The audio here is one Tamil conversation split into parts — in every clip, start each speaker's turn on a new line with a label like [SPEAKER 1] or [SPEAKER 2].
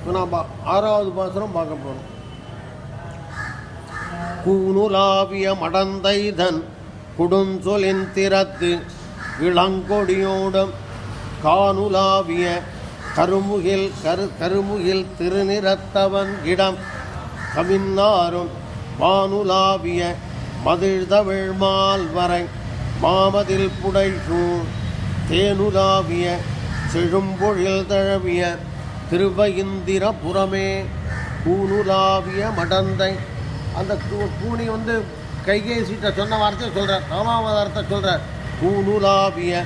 [SPEAKER 1] இப்போ நாம் ஆறாவது பாசனம் பார்க்க போகிறோம் கூனுலாவிய மடந்தைதன் குடுஞ்சொலின் திறத்து இளங்கொடியோடும் காணுலாவிய கருமுகில் கரு கருமுகில் திருநிறத்தவன் இடம் கவின்னாரும் வானுலாவிய மதிழ்தவிழ் வரை மாமதில் புடைசூழ் தேனுலாவிய செழும்பொழில் தழவிய திருவயிந்திரபுரமே கூனுலாவிய மடந்தை. அந்த கூனி வந்து கைகேசிட்ட சொன்ன வார்த்தையை சொல்கிறார் ராமாவதாரத்தை சொல்கிறார் கூனுலாவிய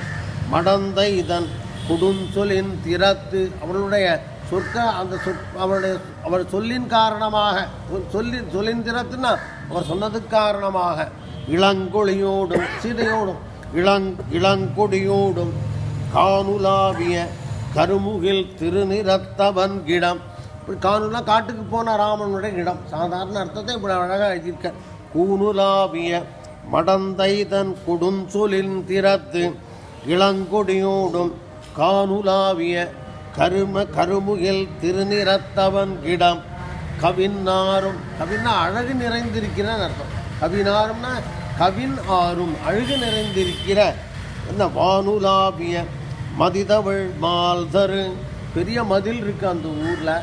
[SPEAKER 1] மடந்தை இதன் குடுஞ்சொலின் திறத்து. அவளுடைய சொற்க அந்த சொற் அவருடைய அவர் சொல்லின் காரணமாக சொல்- சொல்லின் சொல்லின் திறத்துன்னா அவர் சொன்னதுக்கு காரணமாக. இளங்கொழியோடும் சிதையோடும் இளங் இளங்கொடியோடும் காணுலாவிய கருமுகில் திருநிறத்தவன் கிடம். இப்படி காணுலா காட்டுக்கு போன ராமனுடைய இடம் சாதாரண அர்த்தத்தை இப்படி அழகாக எழுதியிருக்க. கூணுலாவிய மடந்தைதன் கொடுஞ்சொலின் திறத்து இளங்கொடியோடும் காணுலாவிய கரும கருமுகில் திருநிறத்தவன் கிடம். கவின் ஆறும் கவின்னா அழகு நிறைந்திருக்கிற அர்த்தம். கவினாரும்னா கவின் ஆறும் அழகு நிறைந்திருக்கிற. இந்த வானுலாவிய மதிதவள் மால்தரு. பெரிய மதில் இருக்குது அந்த ஊரில்.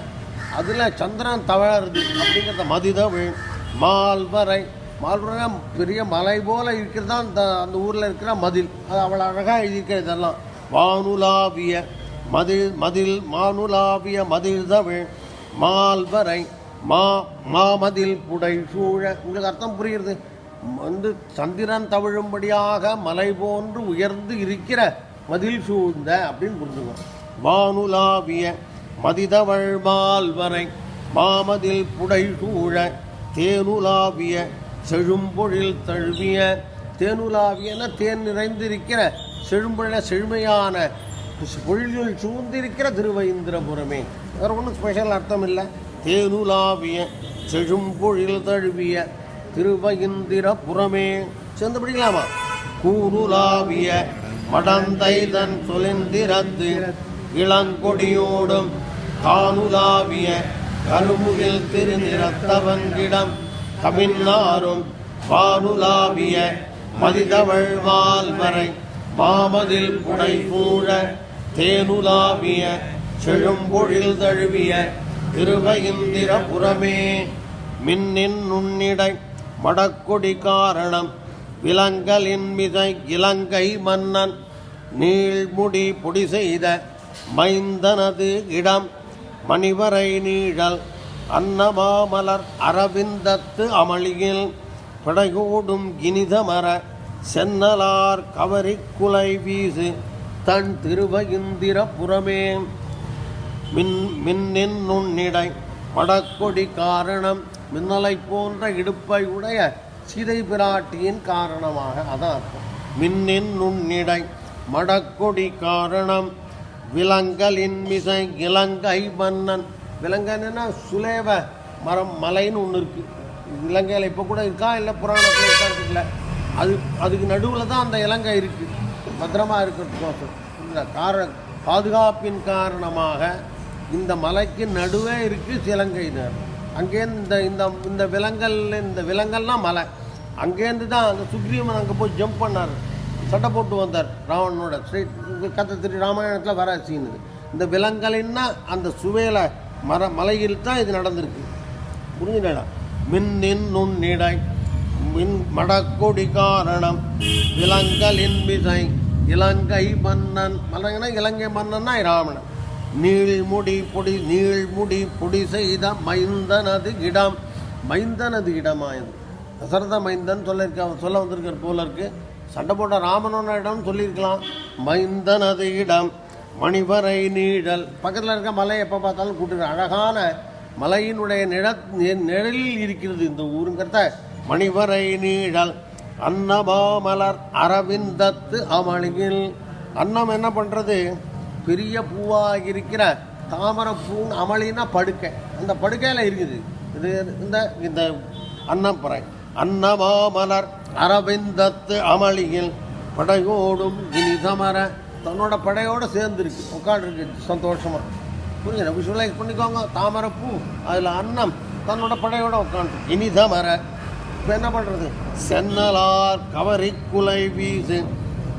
[SPEAKER 1] அதில் சந்திரன் தவழறது அப்படிங்கிறத மதிதவள் மால்வரை. மால்வரை பெரிய மலை போல் இருக்கிறது தான் அந்த அந்த ஊரில் இருக்கிற மதில். அது அவ்வளோ அழகாக இருக்கிற இதெல்லாம். வானுலாவிய மதில் மதில் மானுலாவிய மதிழ்தவிழ் மால்வரை. மா மாமதில் புடை சூழ. உங்களுக்கு அர்த்தம் புரியுது வந்து சந்திரன் தவிழும்படியாக மலை போன்று உயர்ந்து இருக்கிற மதில் சூழ்ந்த அப்படின்னு புரிஞ்சுக்கணும் வானுலாவிய மதிதவள் மால்வரை மாமதில் புடை சூழ தேனுலாவிய செழும்பொழில் தழுவிய தேனுலாவியன தேன் நிறைந்திருக்கிற செழும்பொழில செழுமையான பொழிலில் சூழ்ந்திருக்கிற திருவைந்திரபுரமே. வேறு ஒன்றும் ஸ்பெஷல் அர்த்தம் இல்லை. தேனுலாவிய செழும்பொழில் தழுவிய திருவயிந்திரபுரமே சேர்ந்து படிக்கலாமா? கூனுலாவிய மடந்தைதன் சொலிந்திரத்து இளங்கொடியோடும் காணுலாவிய கருமுகில் திருநிறத்தவன்கிடம் கவின்னாரும் வானுலாவிய மதிதவழ்வால் வரை மாமதில் புடை சூழ தேனுலாவிய செழும்பொழில் தழுவிய திருவயிந்திரபுரமே மின்னின் நுண்ணிடை மடக்கொடி காரணம் விலங்கலின் மிதை இலங்கை மன்னன். நீள்முடி பொடி செய்த மைந்தனது இடம் மணிவரை நீழல். அன்னமாமலர் அரவிந்தத்து அமளியில் பிடைகூடும் இனிதமர சென்னலார் கவரி குலை வீசு தன் திருவயிந்திரபுரமே மின் மின்னின் நுண்ணிடை மடக்கொடி காரணம் மின்னலை போன்ற இடுப்பை உடைய சீதை பிராட்டியின் காரணமாக அதான் அர்த்தம். மின்னின் நுண்ணிடை மடக்கொடி காரணம் விலங்கலின் மிசை இலங்கை மன்னன். விலங்கன்னா சுலேவ மரம் மலைன்னு ஒன்று இருக்குது இலங்கையில் இப்போ கூட இருக்கா? இல்லை புராணத்தில் இருக்கான்னு இல்லை அது அதுக்கு நடுவில் தான் அந்த இலங்கை இருக்குது பத்திரமா இருக்கிறதுக்கோசம் இந்த கார பாதுகாப்பின் காரணமாக இந்த மலைக்கு நடுவே இருக்குது சிலங்கை நேரம் அங்கேருந்து இந்த இந்த இந்த விலங்கல் இந்த விலங்கல்னால் மலை. அங்கேருந்து தான் அந்த சுக்ரீவன் அங்கே போய் ஜம்ப் பண்ணார். சட்டை போட்டு வந்தார் ராவணனோட. ஸ்ரீ கதை திரு ராமாயணத்தில் வர சீன் இது. இந்த விலங்கலின்னா அந்த சுவையில் மர மலையில் தான் இது நடந்திருக்கு. புரிஞ்சுடா மின்னின் நுண்ணிடை மின் மடக்கொடி காரணம் விலங்கலின் விசை இலங்கை மன்னன். மலைங்கன்னா இலங்கை மன்னன்னா ராவணன் நீள்முடி பொடி நீள்முடி பொடி செய்த மைந்தனது இடம். மைந்தனது இடமாயது தசரத மைந்தன் சொல்லியிருக்க சொல்ல வந்திருக்கிற போல இருக்கு. சண்டை போட்ட ராமனோட இடம் சொல்லியிருக்கலாம். மைந்தனது இடம். மணிவரை நீழல் பக்கத்தில் இருக்க மலை எப்போ பார்த்தாலும் கூட்டுற அழகான மலையினுடைய நிழ நிழலில் இருக்கிறது இந்த ஊருங்கிறத மணிவரை நீழல் அன்னமாமலர் அரவிந்தத்து அமளியில். அன்னம் என்ன பண்ணுறது பெரிய பூவாக இருக்கிற தாமரை பூன் அமளினா படுக்கை. அந்த படுக்கையில் இருக்குது. இது இந்த இந்த அன்னப்பறை அன்னமாமலர் அரவிந்தத்து அமளியில் படையோடும் இனிதமர தன்னோட படையோடு சேர்ந்துருக்கு. உட்காந்துருக்கு சந்தோஷமாக புரியுது? விஷுவலைஸ் பண்ணிக்கோங்க. தாமரை பூ அதில் அன்னம் தன்னோட படையோட உட்காந்து இனிதமர இப்போ என்ன பண்ணுறது சென்னலார் கவரி குலை வீசு.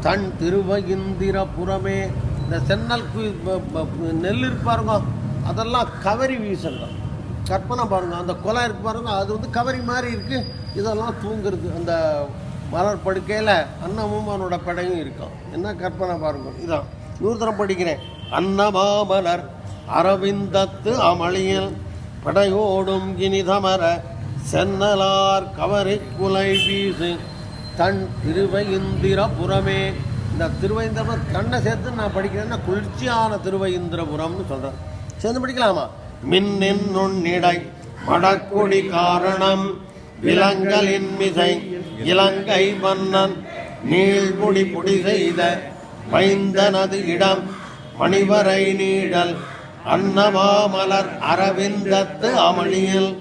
[SPEAKER 1] தன் திருவயிந்திரபுரமே இந்த சென்னல் கு- நெல் இருக்கு பாருங்க அதெல்லாம் கவரி வீசுங்க கற்பனை பாருங்க அந்த குலை இருக்கு பாருங்க அது வந்து கவரி மாதிரி இருக்குது இதெல்லாம் தூங்குறது அந்த மலர் படுக்கையில் அன்னமும் அவனோட படையும் இருக்கும். என்ன கற்பனை பாருங்க இதான். நூறு தரம் படிக்கிறேன். அன்னமாமலர் அரவிந்தத்து அமளியில் படையோடும் கினிதமர சென்னலார் கவரி குலை வீசு. தன் திருவையிந்திரபுரமே இந்த திருவைந்திரபுரம் தன்னை சேர்த்து நான் படிக்கிறேன்னா குளிர்ச்சியான திருவைந்திரபுரம்னு சொல்கிறேன் சேர்ந்து படிக்கலாமா? மின்னின் நுண்ணிடை மடக்குடி காரணம் விலங்கலின் மிசை இலங்கை மன்னன் நீழ்முடி புடி செய்த மைந்தனது இடம் மணிவரை நீடல் அன்னமாமலர் அரவிந்தத்து அமளியில்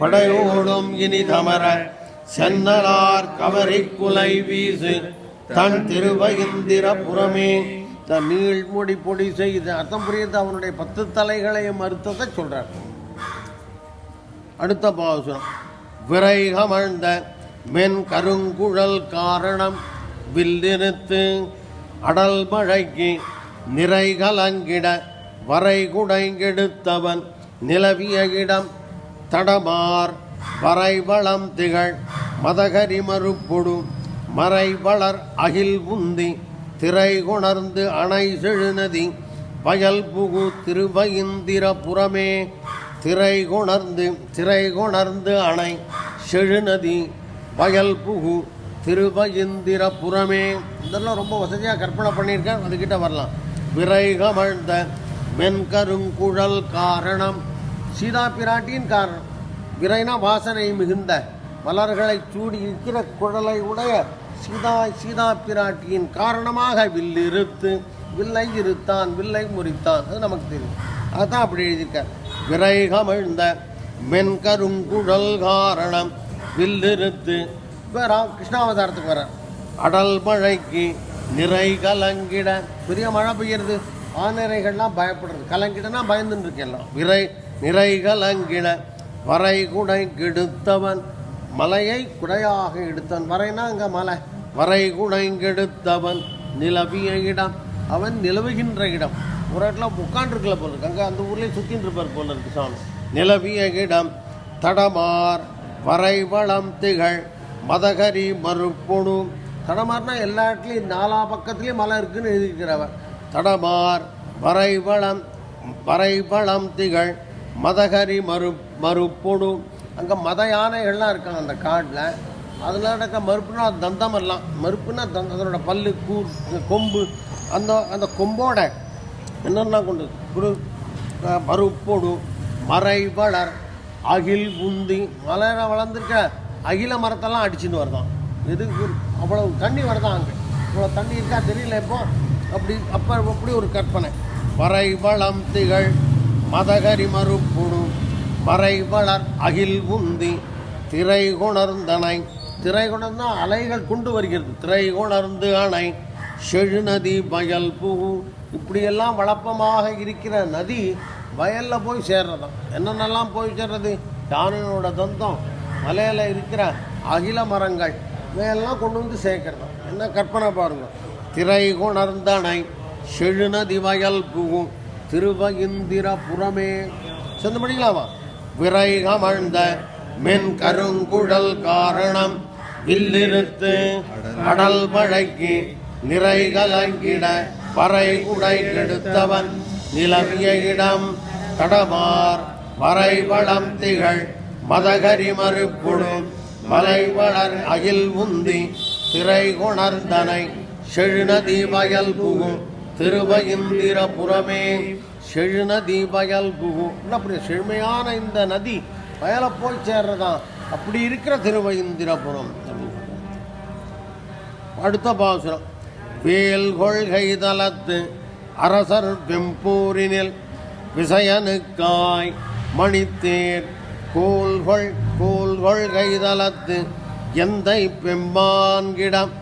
[SPEAKER 1] படையோடும் இனி தமர சென்னலார் கவரி குலை வீசு தன் திருவயிந்திரபுரமே தன் நீள்முடி பொடி செய்து அர்த்தம் புரியுது அவனுடைய பத்து தலைகளையும் அறுத்ததை சொல்றார். அடுத்த பாசுரம் விரைகமழ்ந்த மென் கருங்குழல் காரணம் வில்லிருத்து அடல் மழைக்கு நிறை கலங்கிட வரை குடைங்கெடுத்தவன் நிலவிய இடம் தடமார் வரைவளம் திகழ் மதகரி மறுப்பொடும் மறை வளர் அகில் உந்தி திரை உணர்ந்து அணை செழுநதி வயல் புகு திருவயிந்திரபுரமே திரை உணர்ந்து திரை உணர்ந்து அணை செழுநதி வயல் புகு திருவயிந்திரபுரமே இதெல்லாம் ரொம்ப வசதியாக கற்பனை பண்ணியிருக்கேன் அதுக்கிட்ட வரலாம். விரைகமழ்ந்த மென்கருங்குழல் காரணம் சீதா பிராட்டியின் காரணம். விரைனா வாசனை மிகுந்த மலர்களை சூடி இருக்கிற குழலை உடைய சீதா சீதா பிராட்டியின் காரணமாக வில்லு இருத்து வில்லை இருத்தான் வில்லை முறித்தான். அது நமக்கு தெரியும். அதான் அப்படி எழுதியிருக்கார். விரைகமழ்ந்த மென்கருங்குழல் காரணம் வில்லிருத்து. வேற ராம் கிருஷ்ணாவதாரத்துக்கு வர அடல் மழைக்கு நிறை கலங்கிட. பெரிய மழை பெய்யறது. ஆநிறைகள்லாம் பயப்படுறது. கலங்கிடனா பயந்துன்னு இருக்கு விரை நிறை கலங்கிட வரை குடை கெடுத்தவன் மலையை குடையாக எடுத்தவன் வரைனா அங்கே மலை. வரை குடைங்கெடுத்தவன் நிலவிய இடம். அவன் நிலவுகின்ற இடம். ஒரு இடத்துல உட்காந்துருக்கல போல இருக்கு. அங்கே அந்த ஊர்லேயே சுற்றின்னு இருப்பார் போல இருக்கு சாமி. நிலவிய இடம். தடமார் வரைவளம் திகழ். மதகரி மறுப்பொணு தடமார்னா எல்லா இடத்துலையும் நாலா பக்கத்துலேயும் மலை இருக்குன்னு எழுதியிருக்கிறவன் தடமார் வரைவளம் வரைவளம் திகழ். மதகரி மறு மறுப்பொணு அங்கே மத யானைகள்லாம் இருக்காங்க அந்த காட்டில். அதில் நடக்க மறுப்புனா தந்தம் எல்லாம் மறுப்புனா தந்த அதனோட பல்லு கூர் கொம்பு அந்த அந்த கொம்போட என்னென்ன கொண்டு குரு மறுப்போடு மறை வளர் அகில் உந்தி மலர வளர்ந்துருக்க அகில மரத்தெல்லாம் அடிச்சுன்னு வருதான். எதுக்கு? அவ்வளவு தண்ணி வருதான் அங்கே. இவ்வளோ தண்ணி இருக்கா தெரியல இப்போ. அப்படி அப்போ அப்படி ஒரு கற்பனை. வரை வளம் திகழ் மதகரி மறுப்புடு மறை வளர் அகில் உந்தி திரை கொணர்ந்தனை. திரை கொணர்ந்தா அலைகள் கொண்டு வருகிறது. திரை கொணர்ந்து அணை செழுநதி மயல் புகு இப்படியெல்லாம் வழப்பமாக இருக்கிற நதி வயலில் போய் சேர்றதாம். என்னென்னலாம் போய் சேர்றது? யானையோட தந்தம் மலையில் இருக்கிற அகில மரங்கள் இவையெல்லாம் கொண்டு வந்து சேர்க்கிறதாம். என்ன கற்பனை பாருங்கள் திரை கொணர்ந்தனை செழுநதி வயல் புகும் திருவயிந்திரபுரமே சென்று படிக்கலாமா விரைகமழ்ந்த மென் கருங்குழல் காரணம். வில்லிருத்து கடல் மழைக்கு நிறை கலங்கிட பறை உடை கெடுத்தவன் நிலவிய இடம் கடமார் வரை வளம் திகழ் மதகரி மறுப்புடும் மலை வளர் அகில் உந்தி திரை கொணர்ந்தனை செழுநதி வயல் புகும் திருவயிந்திரபுரமே செழுநதி வயல் குகுன்னு அப்படி செழுமையான இந்த நதி வயலை போய் சேர்றதான் அப்படி இருக்கிற திருவைந்திரபுரம். அடுத்த பாசுரம். வேல் கொள்கை தளத்து அரசர் வெம்பூரினில் விசயனுக்காய் மணித்தேர். கோல்கொள் கோல்கொள் கைதலத்து எந்தை பெம்பான்கிடம்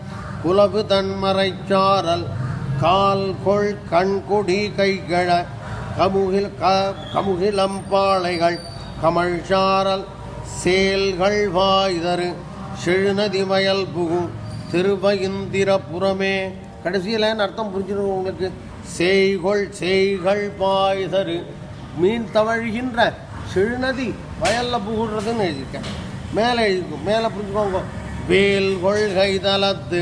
[SPEAKER 1] குலவு தன்மறைச்சாரல் கால் கொள் கண்கொடி கைகழ கமுகில் க கமுகிலம்பாளைகள் கமழ்சாரல் சேல்கள் வாய்தரு செழுநதி வயல் புகும் திருவயிந்திரபுரமே. கடைசியில் அர்த்தம் புரிஞ்சிடும் உங்களுக்கு? செய்கொள் செய்கள் பாய்தரு. மீன் தவழ்கின்ற செழுநதி வயலில் புகுடுறதுன்னு எழுதியிருக்கேன் மேலே எழுதிக்கும் மேலே புரிஞ்சுக்கோங்க. வேல் கொள்கை தலத்து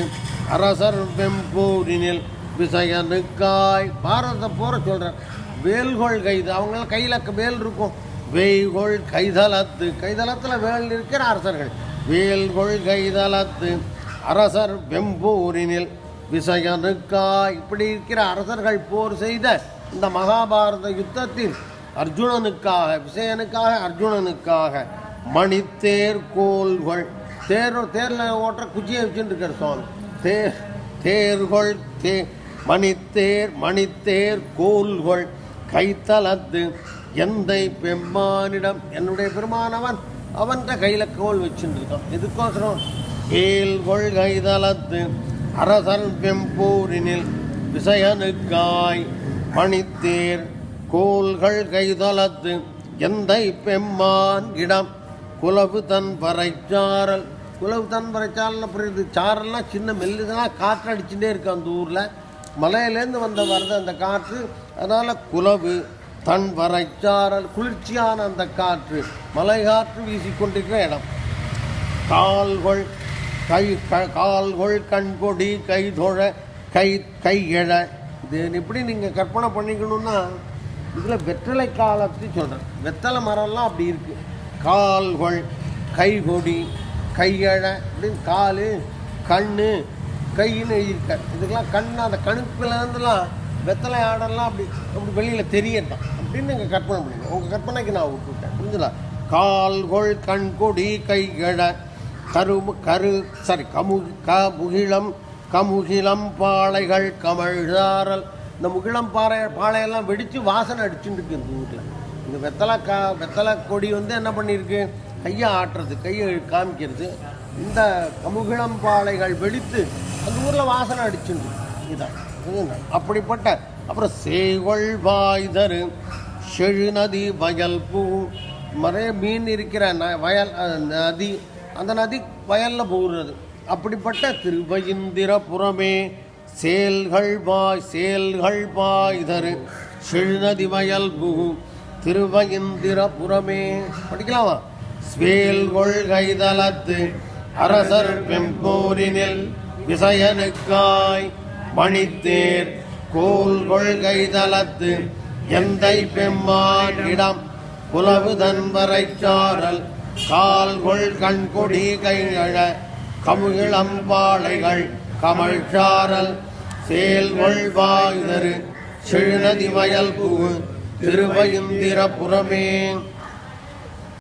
[SPEAKER 1] அரசர் வெம்பூரினில் விசயனுக்காய். பாரத போற சொல்கிறேன் வேல்கொள் கைது. அவங்களாம் கையில் வேல் இருக்கும். வேய்கோள் கைதளத்து. கைதளத்தில் வேல் இருக்கிற அரசர்கள். வேல்கொள் கைதளத்து. அரசர் வெம்பூரினில் விசயனுக்கா. இப்படி இருக்கிற அரசர்கள் போர் செய்த இந்த மகாபாரத யுத்தத்தில் அர்ஜுனனுக்காக விசயனுக்காக அர்ஜுனனுக்காக மணித்தேர் கோல்கள் தேர் தேரில் ஓட்டுற குச்சியை வச்சுட்டு இருக்கார் சுவாமி. தேர் தேர்கொள் தே மணித்தேர் மணித்தேர் கோள்கள். கைத்தலத்து எந்தை பெம்மானிடம். என்னுடைய பெருமானவன் அவன்கிட்ட கையில் கோல் வச்சுருக்கான் இருக்கான் எதுக்கோசரம் வேல்கொள் கைதலத்து அரசன் பெம்பூரினில் விசயனுக்காய் பணித்தேர் கோல்கள் கைதளத்து எந்தை பெம்மான் இடம். குலவு தன் பறைச்சாரல் குலவு தன் பறைச்சாரல்னு புரியுது. சாரல்னா சின்ன மெல்லுதான் காற்றடிச்சுட்டே இருக்கு அந்த ஊரில். மலையிலேருந்து வந்த வருது அந்த காற்று. அதனால் குலவு தன் வரைச்சாரல் குளிர்ச்சியான அந்த காற்று மலை காற்று வீசிக்கொண்டிருக்கிற இடம். கால்கொள் கை க- கால்கொள் கண்கொடி கைதொழ கை கையழ இது எப்படி நீங்கள் கற்பனை பண்ணிக்கணும்னா இதில் வெற்றிலை காலை பற்றி சொல்கிறேன் வெத்தலை மரம்லாம் அப்படி இருக்குது கால்கொள் கைகொடி கையழ அப்படின்னு கால் கண்ணு கைன்னு எழுதியிருக்கார். இதுக்கெல்லாம் கண் அந்த கணுப்புலேருந்துலாம் வெத்தலை ஆடெல்லாம் அப்படி அப்படி வெளியில் தெரியட்டும் அப்படின்னு நீங்கள் கற்பனை பண்ணுங்க உங்கள் கற்பனைக்கு நான் விட்டுவிட்டேன் புரிஞ்சுதா? கால்கொள் கண்கொடி கைகழ கருமு கரு சாரி கமு க முகிழம் கமுகிலம் பாளைகள் கமழ்தாரல். இந்த முகிழம் பாறை பாளையெல்லாம் வெடித்து வாசனை அடிச்சுட்டு இருக்கு இந்த ஊரில் இந்த வெத்தலை கா வெத்தலை கொடி வந்து என்ன பண்ணியிருக்கு? கையை ஆட்டுறது கையை காமிக்கிறது. இந்த கமுகிழம் பாளைகள் வெடித்து அந்த ஊரில் வாசனை அடிச்சுண்டு இதான். அப்படிப்பட்ட அப்புறம் சேவல் வாய்தரு செழுநதி வயல் பூ நிறைய மீன் இருக்கிற ந- வயல் நதி அந்த நதி வயலில் போகிறது அப்படிப்பட்ட திருவயிந்திரபுரமே சேல்கள் பாய் சேல்கள் பாய்தரு செழுநதி வயல் பூ திருவயிந்திரபுரமே படிக்கலாமா? ஸ்வேல்கொள் தளத்து அரசர் பெம்போரினில் விசயனுக்காய் மணித்தேர் கோல்கொள் கைதலத்து எந்தை பெம்மான் இடம் புலவு கால் கொள் கண்கொடி கையழ கமுகிளம்பாளைகள் கமழ்சாரல் சேல் கொள்வாயுதரு செழுநதி மயல் புகு திருவயிந்திரபுரமே